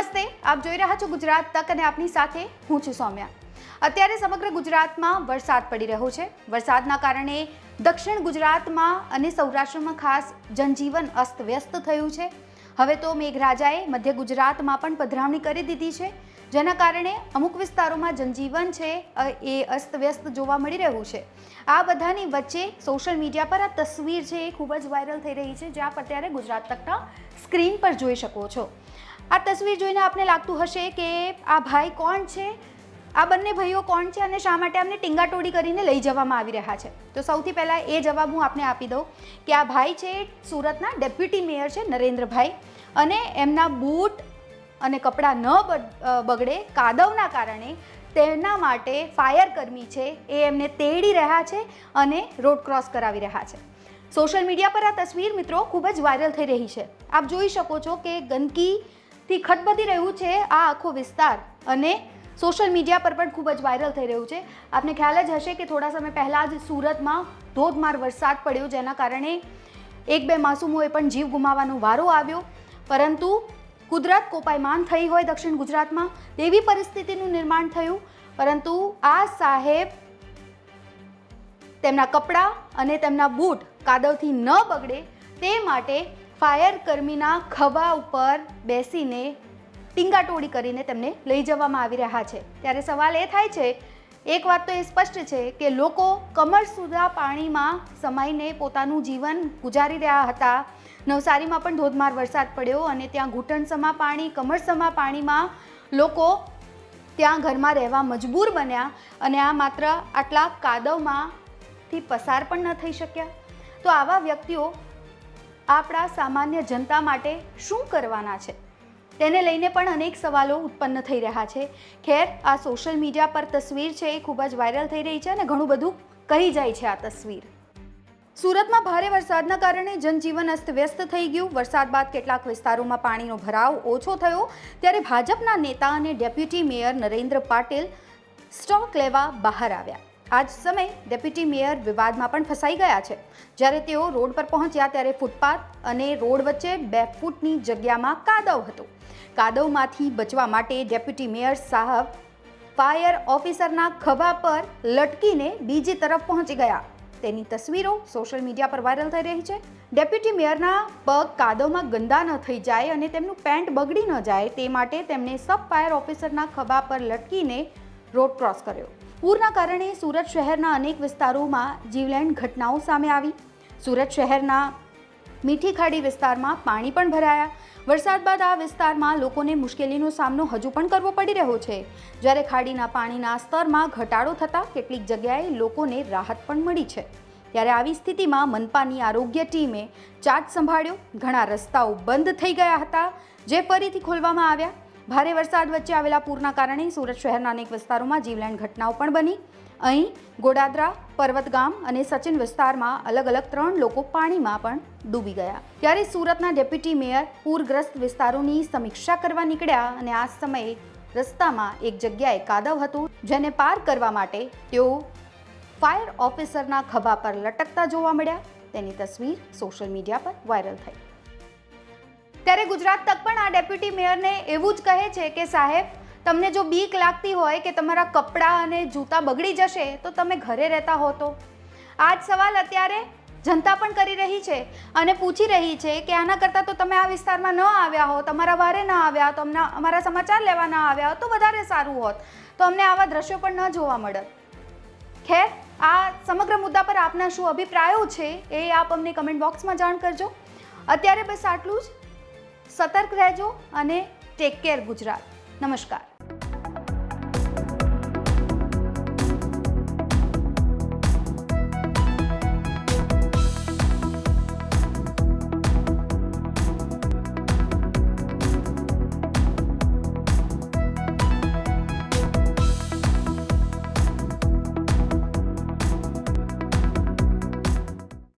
નમસ્તે, આપ જોઈ રહ્યા છો ગુજરાત તક અને આપની સાથે હું છું સૌમ્યા. અત્યારે સમગ્ર ગુજરાતમાં વરસાદ પડી રહ્યો છે. વરસાદના કારણે દક્ષિણ ગુજરાતમાં અને સૌરાષ્ટ્રમાં ખાસ જનજીવન અસ્તવ્યસ્ત થયું છે. હવે તો મેઘરાજાએ મધ્ય ગુજરાતમાં પણ પધરામણી કરી દીધી છે. જેના કારણે અમુક વિસ્તારોમાં જનજીવન છે એ અસ્તવ્યસ્ત જોવા મળી રહ્યું છે. આ બધાની વચ્ચે સોશિયલ મીડિયા પર આ તસવીર છે એ ખૂબ જ વાયરલ થઈ રહી છે. જે આપ અત્યારે ગુજરાત તકના સ્ક્રીન પર જોઈ શકો છો. આ તસવીર જોઈને આપને લાગતું હશે કે આ ભાઈ કોણ છે? આ બંને ભાઈઓ કોણ છે અને શા માટે આમને ટીંગાટોડી કરીને લઈ જવામાં આવી રહ્યા છે? તો સૌથી પહેલાં એ જવાબ હું આપને આપી દઉં કે આ ભાઈ છે સુરતના ડેપ્યુટી મેયર છે નરેન્દ્રભાઈ અને એમના બૂટ અને કપડાં ન બગડે કાદવના કારણે તેના માટે ફાયર કર્મી છે. એ એમને તેડી રહ્યા છે અને રોડ ક્રોસ કરાવી રહ્યા છે. સોશિયલ મીડિયા પર આ તસવીર મિત્રો ખૂબ જ વાયરલ થઈ રહી છે. આપ જોઈ શકો છો કે ગંદકીથી ખટબદી રહ્યું છે આ આખો વિસ્તાર અને સોશિયલ મીડિયા પર પણ ખૂબ જ વાયરલ થઈ રહ્યું છે. આપને ખ્યાલ જ હશે કે થોડા સમય પહેલાં જ સુરતમાં ધોધમાર વરસાદ પડ્યો, જેના કારણે એક બે માસૂમોએ પણ જીવ ગુમાવવાનો વારો આવ્યો. પરંતુ કુદરત કોપાયમાન થઈ હોય દક્ષિણ ગુજરાતમાં તેવી પરિસ્થિતિનું નિર્માણ થયું. પરંતુ આ સાહેબ તેમના કપડાં અને તેમના બૂટ કાદવથી ન બગડે તે માટે ફાયર કર્મીના ખભા ઉપર બેસીને ટીંગાટોળી કરીને તેમને લઈ જવામાં આવી રહ્યા છે. ત્યારે સવાલ એ થાય છે, એક વાત તો એ સ્પષ્ટ છે કે લોકો કમર સુધા પાણીમાં સમાઈને પોતાનું જીવન ગુજારી રહ્યા હતા. નવસારીમાં પણ ધોધમાર વરસાદ પડ્યો અને ત્યાં ઘૂંટણસમા પાણી, કમરસમા પાણીમાં લોકો ત્યાં ઘરમાં રહેવા મજબૂર બન્યા અને આ માત્ર આટલા કાદવમાંથી પસાર પણ ન થઈ શક્યા. તો આવા વ્યક્તિઓ આપણા સામાન્ય જનતા માટે શું કરવાના છે? તેને લઈને પણ અનેક સવાલો ઉત્પન્ન થઈ રહ્યા છે. ખેર, આ સોશિયલ મીડિયા પર તસવીર છે એ ખૂબ જ વાયરલ થઈ રહી છે અને ઘણું બધું કહી જાય છે આ તસવીર. સુરતમાં ભારે વરસાદના કારણે જનજીવન અસ્તવ્યસ્ત થઈ ગયું. વરસાદ બાદ કેટલાક વિસ્તારોમાં પાણીનો ભરાવ ઓછો થયો. ત્યારે ભાજપના નેતા અને deputy mayor Narendra Patil stock લેવા બહાર આવ્યા. આ જ સમયે ડેપ્યુટી મેયર વિવાદમાં પણ ફસાઈ ગયા છે. જ્યારે તેઓ રોડ પર પહોંચ્યા ત્યારે ફૂટપાથ અને રોડ વચ્ચે બે ફૂટની જગ્યામાં કાદવ હતો. કાદવમાંથી બચવા માટે ડેપ્યુટી મેયર સાહેબ ફાયર ઓફિસરના ખભા પર લટકીને બીજી તરફ પહોંચી ગયા. તેની તસવીરો સોશિયલ મીડિયા પર વાયરલ થઈ રહી છે. ડેપ્યુટી મેયરના પગ કાદવમાં ગંદા ન થઈ જાય અને તેમનું પેન્ટ બગડી ન જાય તે માટે તેમણે સબ ફાયર ઓફિસરના ખભા પર લટકીને રોડ ક્રોસ કર્યો. પૂરના કારણે સુરત શહેરના અનેક વિસ્તારોમાં જીવલેણ ઘટનાઓ સામે આવી. સુરત શહેરના મીઠી ખાડી વિસ્તારમાં પાણી પણ ભરાયા. વરસાદ બાદ આ વિસ્તારમાં લોકોને મુશ્કેલીનો સામનો હજુ પણ કરવો પડી રહ્યો છે. જ્યારે ખાડીના પાણીના સ્તરમાં ઘટાડો થતાં કેટલીક જગ્યાએ લોકોને રાહત પણ મળી છે. ત્યારે આવી સ્થિતિમાં મનપાની આરોગ્ય ટીમે ચાર્જ સંભાળ્યો. ઘણા રસ્તાઓ બંધ થઈ ગયા હતા, જે ફરીથી ખોલવામાં આવ્યા. ભારે વરસાદ વચ્ચે આવેલા પૂરના કારણે સુરત શહેરના અનેક વિસ્તારોમાં જીવલેણ ઘટનાઓ પણ બની. અહીં ગોડાદરા, પર્વતગામ અને સચિન વિસ્તારમાં અલગ અલગ ત્રણ લોકો પાણીમાં પણ ડૂબી ગયા. ત્યારે સુરતના ડેપ્યુટી મેયર પૂરગ્રસ્ત વિસ્તારોની સમીક્ષા કરવા નીકળ્યા અને આ સમયે રસ્તામાં એક જગ્યાએ કાદવ હતું, જેને પાર કરવા માટે તેઓ ફાયર ઓફિસરના ખભા પર લટકતા જોવા મળ્યા. તેની તસવીર સોશિયલ મીડિયા પર વાયરલ થઈ. ત્યારે ગુજરાત તક પણ આ ડેપ્યુટી મેયરને એવું જ કહે છે કે સાહેબ, તમને જો બીક લાગતી હોય કે તમારા કપડાં અને જૂતા બગડી જશે, તો તમે ઘરે રહેતા હો તો. આ જ સવાલ અત્યારે જનતા પણ કરી રહી છે અને પૂછી રહી છે કે આના કરતાં તો તમે આ વિસ્તારમાં ન આવ્યા હો, તમારા વારે ન આવ્યા, તો અમને અમારા સમાચાર લેવા ન આવ્યા હો, તો વધારે સારું હોત. તો અમને આવા દ્રશ્યો પણ ન જોવા મળત. ખેર, આ સમગ્ર મુદ્દા પર આપના શું અભિપ્રાયો છે એ આપ અમને કમેન્ટ બોક્સમાં જાણ કરજો. અત્યારે બસ આટલું જ. સતર્ક રહેજો અને ટેક કેર ગુજરાત. નમસ્કાર.